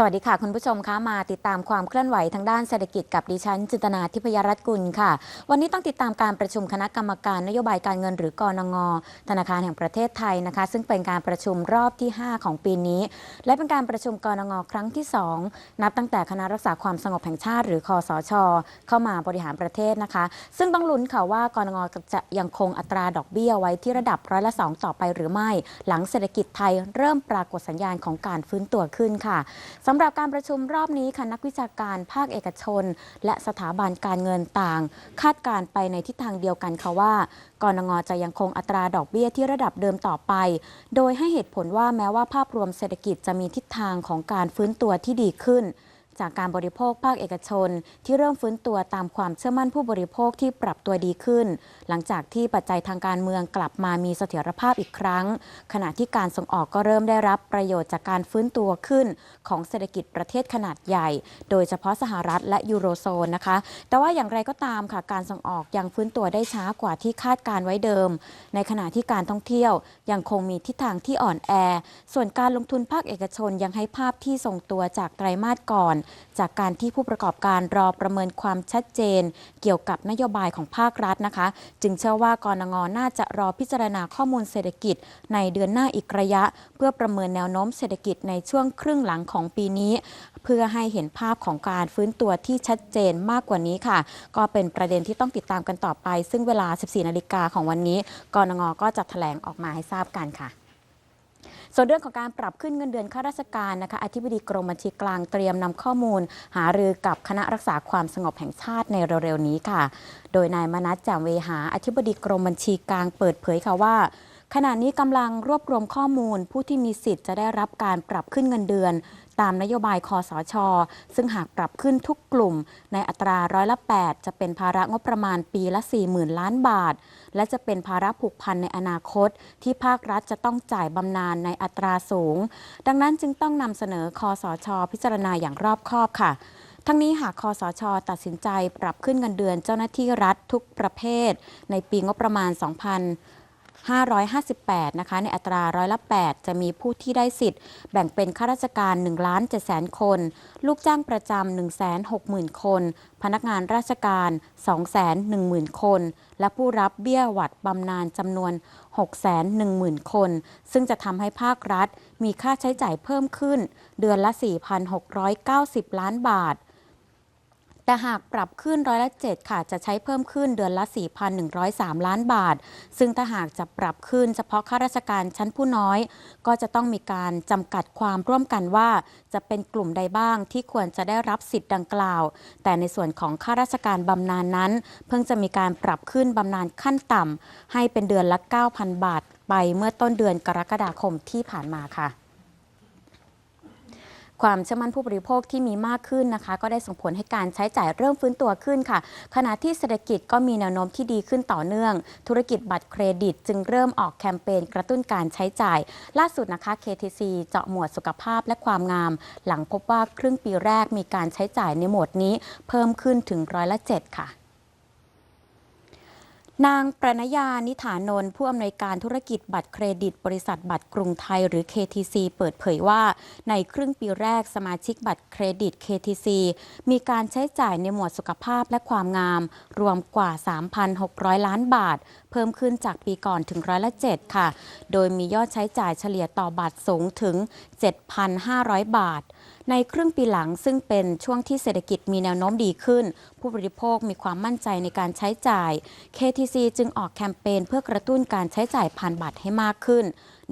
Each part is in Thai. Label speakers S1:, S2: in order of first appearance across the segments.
S1: สวัสดีค่ะ คุณผู้ชมคะมาติดตามความเคลื่อนไหวทางด้านเศรษฐกิจกับดิฉัน จินตนาทิพยรัตน์กุลค่ะ วันนี้ต้องติดตามการประชุมคณะกรรมการนโยบายการเงินหรือกอนงธนาคารแห่งประเทศไทยนะคะ ซึ่งเป็นการประชุมรอบที่ 5 ของปีนี้ และเป็นการประชุมกรงครั้งที่ 2 นับตั้งแต่คณะรักษาความสงบแห่งชาติ หรือคอสช เข้ามาบริหารประเทศนะคะ ซึ่งต้องลุ้นค่ะว่ากรงจะยังคงอัตราดอกเบี้ยไว้ที่ระดับร้อยละสองต่อไปหรือไม่ หลังเศรษฐกิจไทยเริ่มปรากฏสัญญาณของการฟื้นตัวขึ้นค่ะสำหรับการประชุมรอบนี้ค่ะนักวิชาการภาคเอกชน และสถาบันการเงินต่าง คาดการไปในทิศทางเดียวกันค่ะว่ากรงจะยังคงอัตราดอกเบี้ยที่ระดับเดิมต่อไป โดยให้เหตุผลว่าแม้ว่าภาพรวมเศรษฐกิจจะมีทิศทางของการฟื้นตัวที่ดีขึ้น จากการบริโภคภาคเอกชน ที่เริ่มฟื้นตัวตามความเชื่อมั่นผู้บริโภคที่ปรับตัวดีขึ้น หลังจากที่ปัจจัยทางการเมืองกลับมามีเสถียรภาพอีกครั้ง ขณะที่การส่งออกก็เริ่มได้รับประโยชน์จากการฟื้นตัวขึ้น ของเศรษฐกิจประเทศขนาดใหญ่ โดยเฉพาะสหรัฐและยูโรโซนนะคะ แต่ว่าอย่างไรก็ตามค่ะการส่งออกยังฟื้นตัวได้ช้ากว่าที่คาดการไว้เดิม ในขณะที่การท่องเที่ยวยังคงมีทิศทางที่อ่อนแอ ส่วนการลงทุนภาคเอกชนยังให้ภาพที่ทรงตัวจากไตรมาสก่อนจากการที่ผู้ประกอบการรอประเมินความชัดเจน เกี่ยวกับนโยบายของภาครัฐนะคะ จึงเชื่อว่ากรงงน่าจะรอพิจารณาข้อมูลเศรษฐกิจ ในเดือนหน้าอีกระยะ เพื่อประเมินแนวโน้มเศรษฐกิจในช่วงครึ่งหลังของปีนี้ เพื่อให้เห็นภาพของการฟื้นตัวที่ชัดเจนมากกว่านี้ค่ะ ก็เป็นประเด็นที่ต้องติดตามกันต่อไป ซึ่งเวลา 14 นาฬิกาของวันนี้กรงงก็จะแถลงออกมาให้ทราบกันค่ะ ส่วนเรื่องของการปรับขึ้นเงินเดือนข้าราชการนะคะอธิบดีกรมบัญชีกลางเตรียมนำข้อมูล หารือกับคณะรักษาความสงบแห่งชาติในเร็วๆนี้ค่ะ โดยนายมนัสแจ่มเวหาอธิบดีกรมบัญชีกลางเปิดเผยค่ะว่า ขณะนี้กำลังรวบรวมข้อมูล ผู้ที่มีสิทธิ์จะได้รับการปรับขึ้นเงินเดือน ตามนโยบายคอสช ซึ่งหากปรับขึ้นทุกกลุ่ม ในอัตราร้อยละ 8 จะเป็นภาระงบประมาณปีละ 40,000 ล้านบาท และจะเป็นภาระผูกพันในอนาคต ที่ภาครัฐจะต้องจ่ายบำนาญในอัตราสูง ดังนั้นจึงต้องนำเสนอคอสช พิจารณาอย่างรอบคอบค่ะทั้งนี้หากคอสช ตัดสินใจปรับขึ้นเงินเดือนเจ้าหน้าที่รัฐทุกประเภท ในปีงบประมาณ 558 นะคะ ในอัตราร้อยละ 8 จะมีผู้ที่ได้สิทธิ์ แบ่งเป็นข้าราชการ1ล้าน7แสนคน ลูกจ้างประจำ1 6 0 0 0 0 คน พนักงานราชการ2 1 0 0 0 0 คน และผู้รับเบี้ยหวัดบำนาญจำนวน 6 1 0 0 0 0 คน ซึ่งจะทำให้ภาครัฐ มีค่าใช้จ่ายเพิ่มขึ้น เดือนละ 4,690 ล้านบาท แต่หากปรับขึ้นร้อยละ7ค่ะ จะใช้เพิ่มขึ้นเดือนละ 4,103 ล้านบาท ซึ่งถ้าหากจะปรับขึ้นเฉพาะข้าราชการชั้นผู้น้อย ก็จะต้องมีการจำกัดความร่วมกันว่า จะเป็นกลุ่มใดบ้างที่ควรจะได้รับสิทธิ์ดังกล่าว แต่ในส่วนของข้าราชการบำนาญนั้น เพิ่งจะมีการปรับขึ้นบำนาญขั้นต่ำให้เป็นเดือนละ 9,000 บาท ไปเมื่อต้นเดือนกรกฎาคมที่ผ่านมาค่ะ ความเชื่อมั่นผู้บริโภคที่มีมากขึ้นนะคะ ก็ได้ส่งผลให้การใช้จ่ายเริ่มฟื้นตัวขึ้นค่ะ ขณะที่เศรษฐกิจก็มีแนวโน้มที่ดีขึ้นต่อเนื่อง ธุรกิจบัตรเครดิต จึงเริ่มออกแคมเปญกระตุ้นการใช้จ่าย ล่าสุดนะคะ KTC เจาะหมวดสุขภาพและความงาม หลังพบว่าครึ่งปีแรกมีการใช้จ่ายในหมวดนี้ เพิ่มขึ้นถึงร้อยละ7ค่ะ นางประณยานิฐานนท์ผู้อำนวยการธุรกิจบัตรเครดิต บริษัทบัตรกรุงไทยหรือ KTC เปิดเผยว่า ในครึ่งปีแรกสมาชิกบัตรเครดิต KTC มีการใช้จ่ายในหมวดสุขภาพและความงาม รวมกว่า 3,600 ล้านบาทเพิ่มขึ้นจากปีก่อนถึงร้อยละ7ค่ะ โดยมียอดใช้จ่ายเฉลี่ยต่อบัตรสูงถึง 7,500 บาท ในครึ่งปีหลังซึ่งเป็นช่วงที่เศรษฐกิจมีแนวโน้มดีขึ้น ผู้บริโภคมีความมั่นใจในการใช้จ่าย KTC จึงออกแคมเปญเพื่อกระตุ้นการใช้จ่ายผ่านบัตรให้มากขึ้น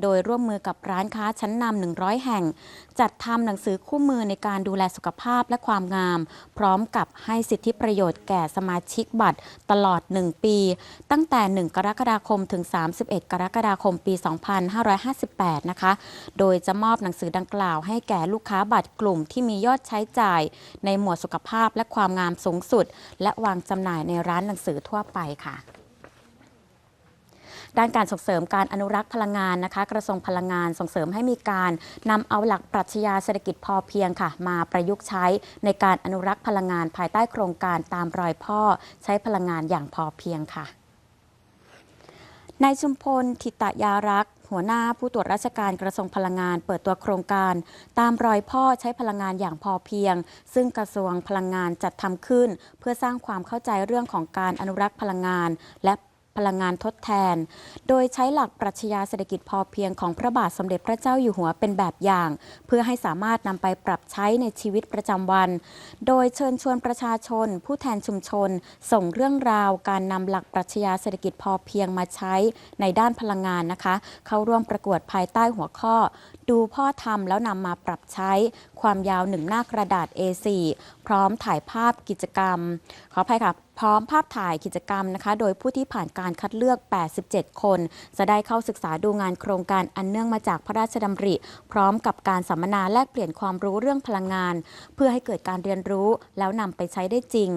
S1: โดยร่วมมือกับร้านค้าชั้นนำ100 แห่ง จัดทำหนังสือคู่มือในการดูแลสุขภาพและความงาม พร้อมกับให้สิทธิประโยชน์แก่สมาชิกบัตรตลอด 1 ปี ตั้งแต่ 1 กรกฎาคมถึง 31 กรกฎาคมปี 2558 นะคะ โดยจะมอบหนังสือดังกล่าวให้แก่ลูกค้าบัตรกลุ่มที่มียอดใช้จ่าย ในหมวดสุขภาพและความงามสูงสุด และวางจำหน่ายในร้านหนังสือทั่วไปค่ะ ด้านการส่งเสริมการอนุรักษ์พลังงานนะคะ กระทรวงพลังงานส่งเสริมให้มีการนำเอาหลักปรัชญาเศรษฐกิจพอเพียงค่ะ มาประยุกต์ใช้ในการอนุรักษ์พลังงานภายใต้โครงการตามรอยพ่อ ใช้พลังงานอย่างพอเพียงค่ะนายชุมพลทิตยารักษ์หัวหน้าผู้ตรวจราชการกระทรวงพลังงาน เปิดตัวโครงการ ตามรอยพ่อใช้พลังงานอย่างพอเพียง ซึ่งกระทรวงพลังงานจัดทำขึ้น เพื่อสร้างความเข้าใจเรื่องของการอนุรักษ์พลังงาน และ พลังงานทดแทน โดยใช้หลักปรัชญาเศรษฐกิจพอเพียงของพระบาทสมเด็จพระเจ้าอยู่หัวเป็นแบบอย่าง เพื่อให้สามารถนำไปปรับใช้ในชีวิตประจำวัน โดยเชิญชวนประชาชน ผู้แทนชุมชน ส่งเรื่องราวการนำหลักปรัชญาเศรษฐกิจพอเพียงมาใช้ในด้านพลังงานนะคะ เข้าร่วมประกวดภายใต้หัวข้อ ดูพ่อทำแล้วนำมาปรับใช้ ความยาวหนึ่งหน้ากระดาษ A4 พร้อมถ่ายภาพกิจกรรม ขออภัยค่ะ พร้อมภาพถ่ายกิจกรรมนะคะ โดยผู้ที่ผ่านการคัดเลือก 87 คน จะได้เข้าศึกษาดูงานโครงการอันเนื่องมาจากพระราชดำริ พร้อมกับการสัมมนาแลกเปลี่ยนความรู้เรื่องพลังงาน เพื่อให้เกิดการเรียนรู้แล้วนำไปใช้ได้จริง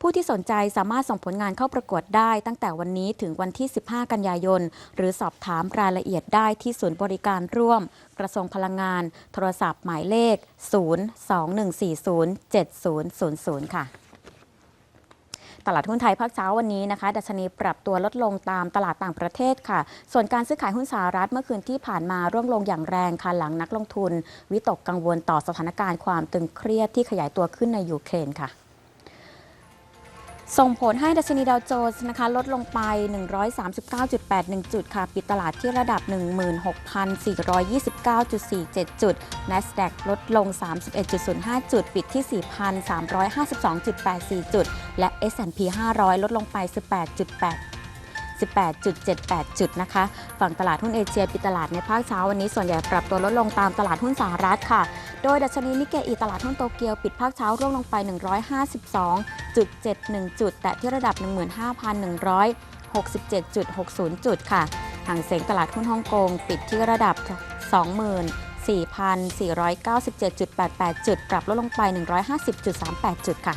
S1: ผู้ที่สนใจสามารถส่งผลงานเข้าประกวดได้ตั้งแต่วันนี้ถึงวันที่ 15 กันยายน หรือสอบถามรายละเอียดได้ที่ศูนย์บริการร่วม กระทรวงพลังงาน โทรศัพท์หมายเลข 021407000 ค่ะ ตลาดหุ้นไทยภาคเช้าวันนี้นะคะ ดัชนีปรับตัวลดลงตามตลาดต่างประเทศค่ะ ส่วนการซื้อขายหุ้นสหรัฐเมื่อคืนที่ผ่านมาร่วงลงอย่างแรงค่ะหลังนักลงทุน วิตกกังวลต่อสถานการณ์ความตึงเครียดที่ขยายตัวขึ้นในยูเครนค่ะ ส่งผลให้ดัชนีดาวโจนส์นะคะลดลงไป 139.81 จุดค่ะ ปิดตลาดที่ระดับ 16,429.47 จุด NASDAQ ลดลง 31.05 จุด ปิดที่ 4,352.84 จุด และ S&P 500 ลดลงไป 18.8 18.78 จุดนะคะ ฝั่งตลาดหุ้นเอเชียปิดตลาดในภาคเช้าวันนี้ส่วนใหญ่ปรับตัวลดลงตามตลาดหุ้นสหรัฐค่ะ โดยดัชนีนิกเกอีตลาดหุ้นโตเกียวปิดภาคเช้าร่วงลงไป 152.71 จุด แต่ที่ระดับ 15,167.60 จุดค่ะห่างเสียงตลาดหุ้นฮ่องกงปิดที่ระดับ 24,497.88 จุด ปรับลดลงไป 150.38 จุดค่ะ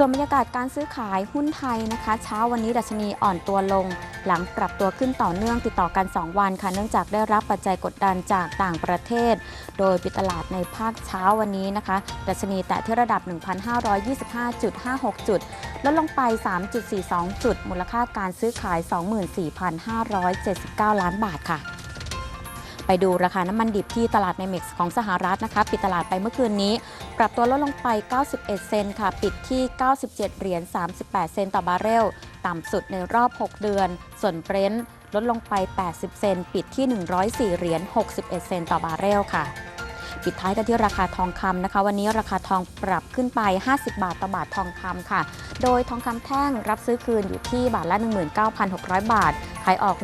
S1: ส่วนบรรยากาศการซื้อขายหุ้นไทยนะคะ เช้าวันนี้ดัชนีอ่อนตัวลง หลังปรับตัวขึ้นต่อเนื่องติดต่อกัน 2 วันค่ะเนื่องจากได้รับปัจจัยกดดันจากต่างประเทศ โดยปิดตลาดในภาคเช้าวันนี้นะคะ ดัชนีแตะที่ระดับ 1,525.56 จุดลดลงไป 3.42 จุด มูลค่าการซื้อขาย 24,579 ล้านบาทค่ะ ไปดูราคาน้ำมันดิบที่ตลาดในเม็กซ์ของสหรัฐนะคะปิดตลาดไปเมื่อคืนนี้ ปรับตัวลดลงไป 91 เซนค่ะ ปิดที่ 97 เหรียญ 38 เซนต์ต่อบาร์เรล ต่ำสุดในรอบ 6 เดือน ส่วนเบรนท์ลดลงไป 80 เซนต์ปิดที่ 104 เหรียญ 61 เซนต์ต่อบาร์เรลค่ะปิดท้ายกันที่ราคาทองคำนะคะ วันนี้ราคาทองปรับขึ้นไป 50 บาทต่อบาททองคำค่ะ โดยทองคำแท่งรับซื้อคืนอยู่ที่บาทละ 19,600 บาทายออก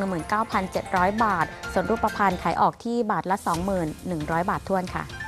S1: 19,700 บาท ส่วนรูปประพันธ์ขายออกที่บาทละ 21,100 บาททวนค่ะ